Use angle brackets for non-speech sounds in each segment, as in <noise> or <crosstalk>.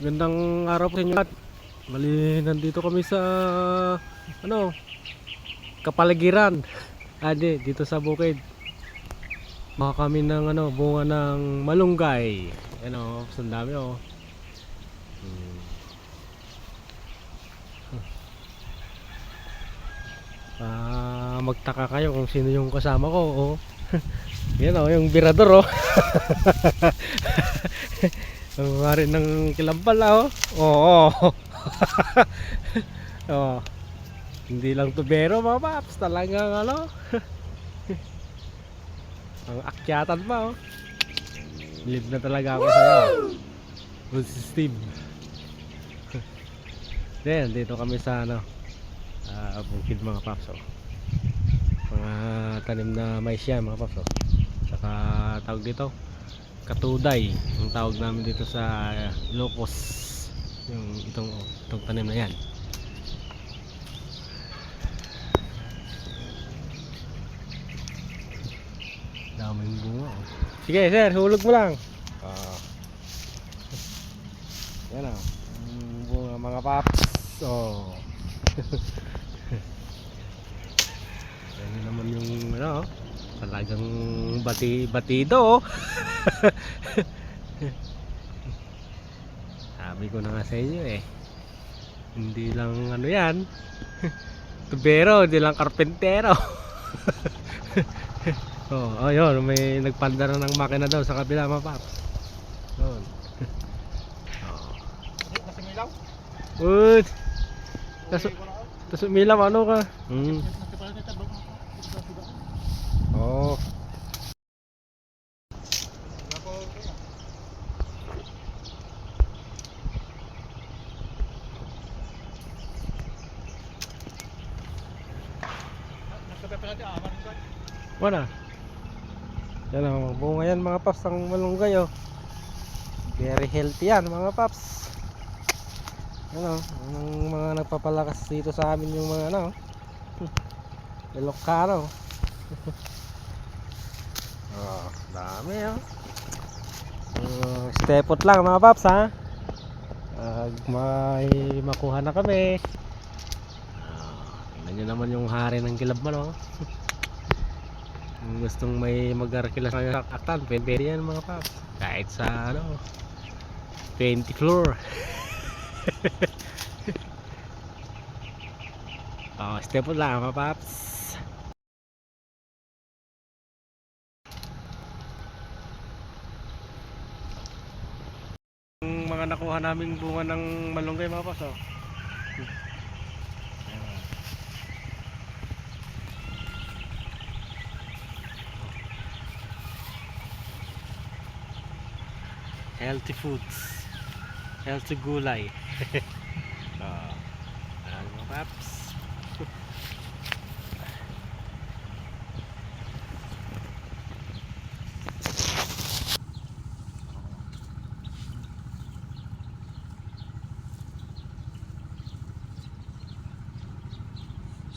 Gandang araw po sa inyo lahat. Mali, nandito kami sa ano, kapaligiran. Ah, di, dito sa bukid. Maka kami ng ano, bunga ng malunggay. Ano, sandami oh. Hmm. Ah, magtaka kayo kung sino yung kasama ko, oh. <laughs> Yan oh, yung birador oh. <laughs> Ang mari ng kilampal ah, oh. Oo. <laughs> oh. Hindi lang tubero mga paps, talagang ano. <laughs> Ang akyatan pa oh. Believe na talaga ako sa'yo. Good si Steve. <laughs> Then, dito kami sa ano, ah, bukid mga paps oh. Mga tanim na mais yan mga paps oh. Saka tawag dito, katuday ang tawag namin dito sa uh, locos. Yung itong oh, itong tanim na yan. Daming bunga oh. sige sir hulog mo lang. Ah. Yan ah. Ang bunga mga paps. Oh. <laughs> Yan naman yung ano talagang bati batido oh <laughs> Sabi ko na nga sa inyo eh. Hindi lang ano yan. <laughs> Tubero, hindi lang karpentero. <laughs> oh, ayun, may nagpanda na ng makina daw sa kabila mga paps. Yun. Kasi milaw. Ud. Kaso, kaso milam ano ka? Hmm. Oh. Wala. Yan ang bunga yan mga paps ang malunggay oh. Very healthy yan mga paps. Ano, ang mga nagpapalakas dito sa amin yung mga ano. <laughs> Ilocano. <laughs> dami oh. Uh, stepot lang mga paps ha. Pag may makuha na kami. Ah, tingnan nyo naman yung hari ng kilabman oh. Kung gustong may mag-arkila sa aktan, pwede yan mga paps. Kahit sa ano, 20 floor. <laughs> oh, step po lang mga paps. Yung mga nakuha naming bunga ng malunggay mga paps oh. healthy foods. Healthy gulay. <laughs> Oh, ano mga paps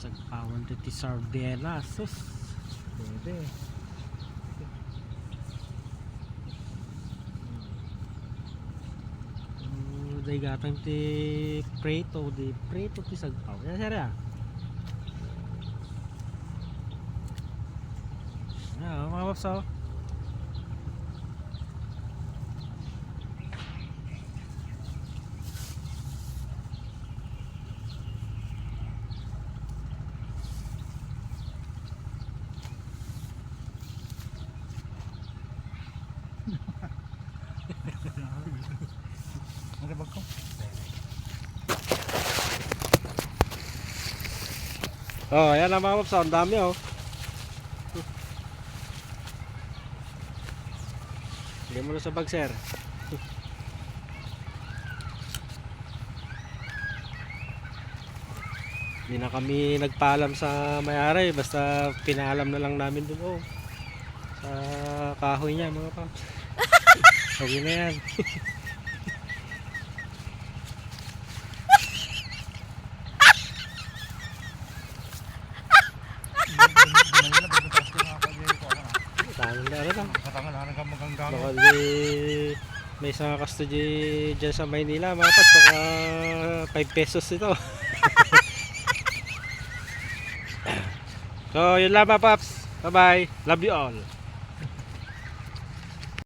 sagpawan ti sardela sus pwede Mm, Day gatang ti preto di preto ti sagpaw. Yan sir ya. Ah, mga paps Ano ba ko? Oh, ayan na mga paps. oh. Ang dami oh. Hindi mo na sa bag sir. Hindi na kami nagpaalam sa may-ari basta pinaalam na lang namin doon oh. Sa kahoy niya mga paps. <laughs> Okay na yan. <laughs> Na ano lang. Katangan na ka magang Baka di May isang custody dyan sa Maynila mga paps. Baka 5 pesos ito. <laughs> so yun lang mga paps. Bye bye. Love you all.